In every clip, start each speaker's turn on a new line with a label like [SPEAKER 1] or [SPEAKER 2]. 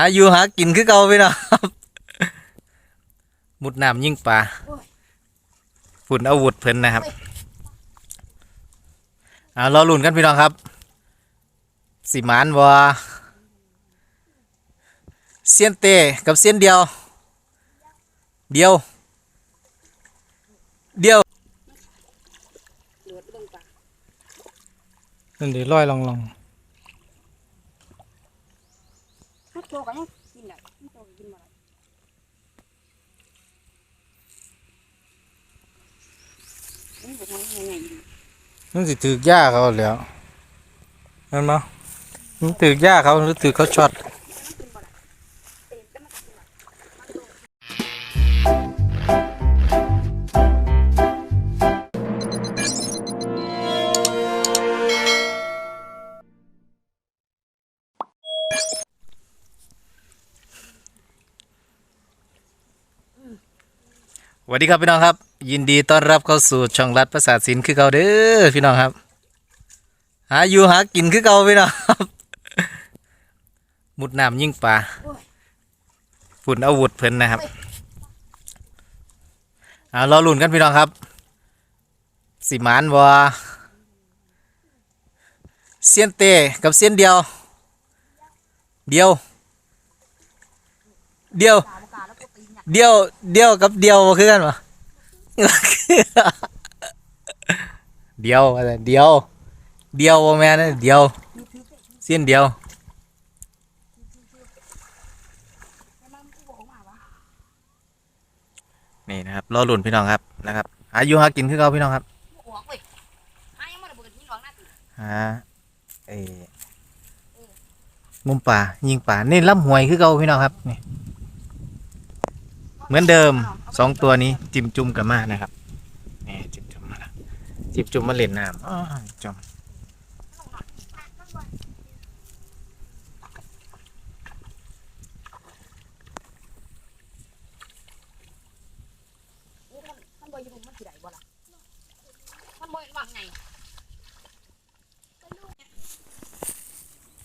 [SPEAKER 1] าอยู่หากินคือเก่าพี่น้องมุดน้ำยิ่งปลาฝุ่นอาวุธเพิ่นนะครับอ่ารอลุ่นกันพี่น้องครับ สิมานบ่เซียนเตกับเซียนเดียว เดียว เดียว
[SPEAKER 2] เหลือดเบิ่งปลา
[SPEAKER 1] นั่นดีร้อยลองลอง
[SPEAKER 2] งไงดี
[SPEAKER 1] นั่นสิถือกยาเขาแล้วนั่นมั้มันถือกยาเขาหรือถือเขาช็อต วัสดีครับพี่น้องครับ ยินดีต้อนรับเข้าสู่ช่องรัฐประสาทศิลป์คือเก่าเด้อพี่น้องครับ หาอยู่หากินคือเก่าพี่น้องครับมุดน้ำยิ่งปลาฝุ่นอาวุธเพิ่นนะครับอ่ารอลุ่นกันพี่น้องครับสิมานบ่เซียนเตกับเซียนเดียว เดียว เดียว
[SPEAKER 2] เนี่ย
[SPEAKER 1] เดียวเดียวกับเดียวบ่คือกันปะเดียวอะไรเดียว เดียวบ่แม่นนะเดียว เส้นเดียว
[SPEAKER 2] แล้วมันกูบอกมาวะ
[SPEAKER 1] นี่นะครับรอลุ่นพี่น้องครับนะครับหาอยู่หากินคือเก่าพี่น้องครับ
[SPEAKER 2] บ่ออกเว้ยหายังบ่ได้เบิดยิงหรอกนะติ
[SPEAKER 1] หาเอองุมป่ายิงป่านี่ลำหวยคือเก่าพี่น้องครับนี่ เหมือนเดิมสองตัวนี้จิ้มจุ่มกันมานะครับนี่จิ้มจุ่มมาแล้วจิ้มจุ่มมาเล่นน้ำอ้อจอม
[SPEAKER 2] โอ้มันมันบ่อยู่มันได้บ่ล่ะมันบ่างไง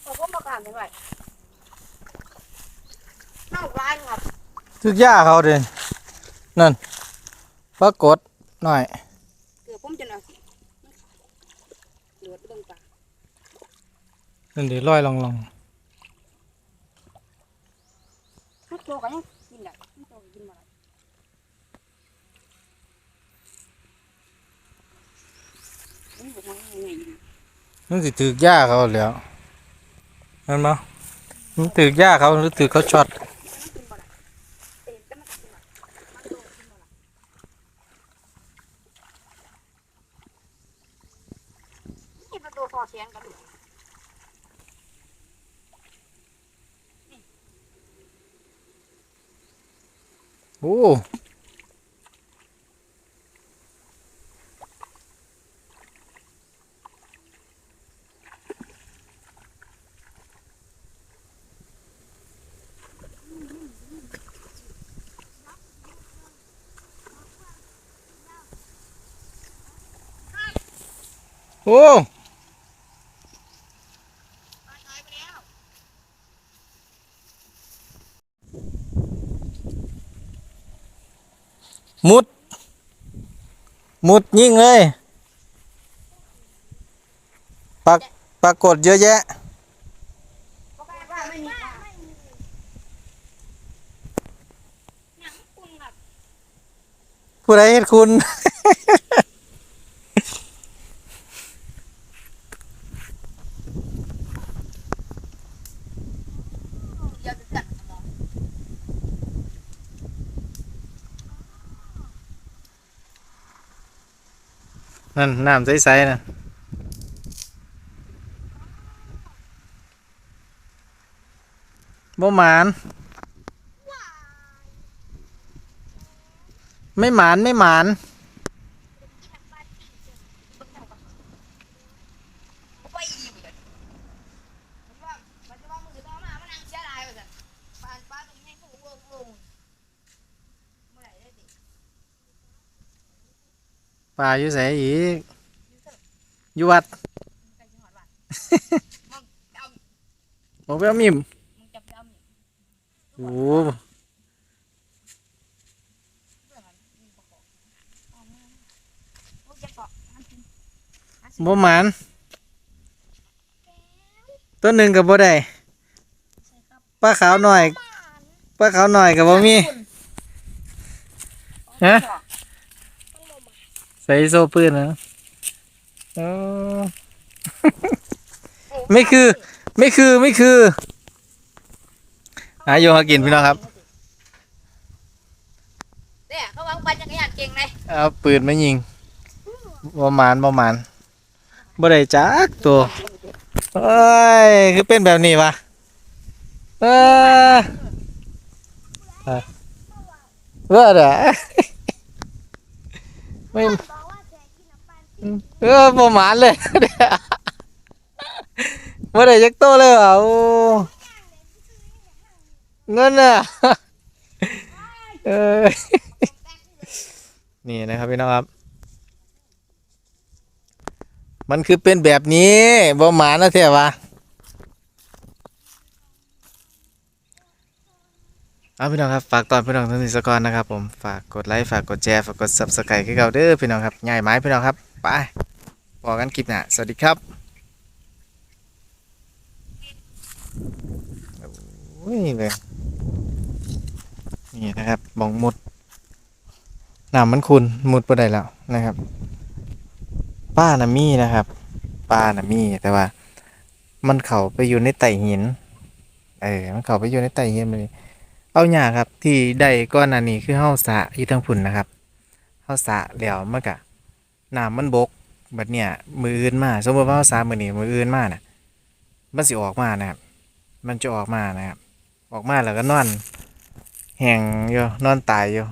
[SPEAKER 2] เอาผมบ่กล้าจังได๋เฮาร้ายครับ
[SPEAKER 1] ถึกย่าเขาเด่นนั่นปรากฏหน่อย
[SPEAKER 2] เกือบผมจนเอาเหลือดเบิ่งปลา
[SPEAKER 1] นั่นดีร้อยลองลอง
[SPEAKER 2] ถ้าโตก็ยังกินได้ถ้าโตก็กินบ่ได้นี่บ่ทำยังไงดี
[SPEAKER 1] นั่นสิถือกย่าเขาแล้วนั่นมั้มันถือกย่าเขาหรือถือเขาช็อต
[SPEAKER 2] มันกินบ่ได้เตะแต่มันก็กินได้มันโตก็กินบ่ได้นี่ประตูคอเสียงกันดู
[SPEAKER 1] โอ้ มุด มุดยิ่งเลยปรากปรากฏเยอะแยะ ผู้ใดเห็นคุณ
[SPEAKER 2] เดียวจะกัดสมอง
[SPEAKER 1] นั่นน้ำใสๆนะบ่หมาน ไม่หมานไม่หมาน
[SPEAKER 2] ไปอีกเลยผมว่ามันจะว่ามือต่อมามันนั่งเสียดายไปสิปานป้าตรงนี้กูเวิร์กลงเมื่อไหร่ได้ดิ
[SPEAKER 1] ป่าอยู่ไสอีกอยู่วัด
[SPEAKER 2] ใกล้จะหอดบ้านมึงเอา
[SPEAKER 1] บอกไปเอามิม
[SPEAKER 2] มึงจะไปเอาหมี
[SPEAKER 1] โอ้
[SPEAKER 2] พวกจะเกาะมันกิน
[SPEAKER 1] บ่หมานตัวหนึ่งกับบ่ได้ปลาขาวหน่อยปลาขาวหน่อยกับบ่มีฮะ ใส่โซ่ปืนนะเออไม่คือ ไม่คือไม่คือหาโยหากินพี่น้องครับ
[SPEAKER 2] เนี่ยเขาวางปั่นจักรยานเก่งเลย
[SPEAKER 1] เอาปืนมายิงบ่หมานบ่หมานบ่ได้จักตัวเอ้ยคือเป็นแบบนี้วะเออเออเว่าเด้อ ไม่ เออบ่หมานเลยบ่ได้จักโตเลยว่ะโอ้เงินน่ะเออนี่นะครับพี่น้องครับ มันคือเป็นแบบนี้บ่หมานะเท่วะ เอาพี่น้องครับฝากตอนพี่น้องทุกท่านสกอนนะครับผมฝากกดไลค์ฝากกดแชร์ฝากกด subscribe ให้เราเด้อพี่น้องครับง่ายไหมพี่น้องครับไปบอกกันคลิปหน้าสวัสดีครับโอ้ยเลยนี่นะครับบองมุดน้ำมันขุนมุดไปได้แล้วนะครับป้าน่ะมีนะครับป้าน่ะมีแต่ว่า มันเข้าไปอยู่ในไต่หินเออมันเข้าไปอยู่ในไต่หินเลย เอาหยาครับที่ได้ก้อนอันนี้คือเฮาสระอยู่ทางพุ่นนะครับเฮาสระแล้วมันก็น้ำมันบกบัดเนี่ยมืออื่นมา สมมติว่าเฮาสะมื้อนี้มืออื่นมาน่ะมันสิออกมานะครับ มันจะออกมานะครับ ออกมาแล้วก็นอนแห้งอยู่นอนตายอยู่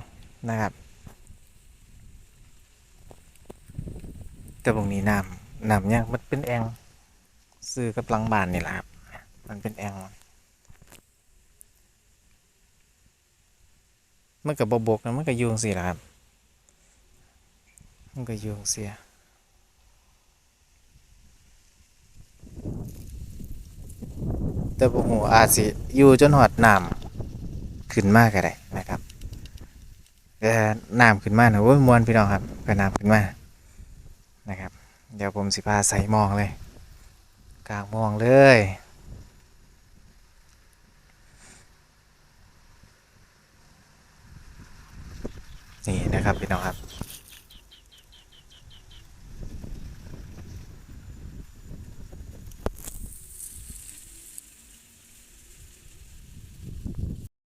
[SPEAKER 1] นะครับแต่บางนี้น้ำน้ำเนี่ยมันเป็นแองซื้อกับลังบานนี่แหละครับ มันเป็นแอง มันกับบกนะมันก็ยุงสิแหละครับ มันก็ยุงเสียแต่บหูอาจสิอยู่จนหอดน้ำขึ้นมากก็ได้นะครับแต่น้ำขึ้นมานะโอ้ยมวนพี่น้องครับก็น้ำขึ้นมานะครับ เดี๋ยวผมสิพาใส่มองเลย กลางมองเลย นี่นะครับพี่น้องครับ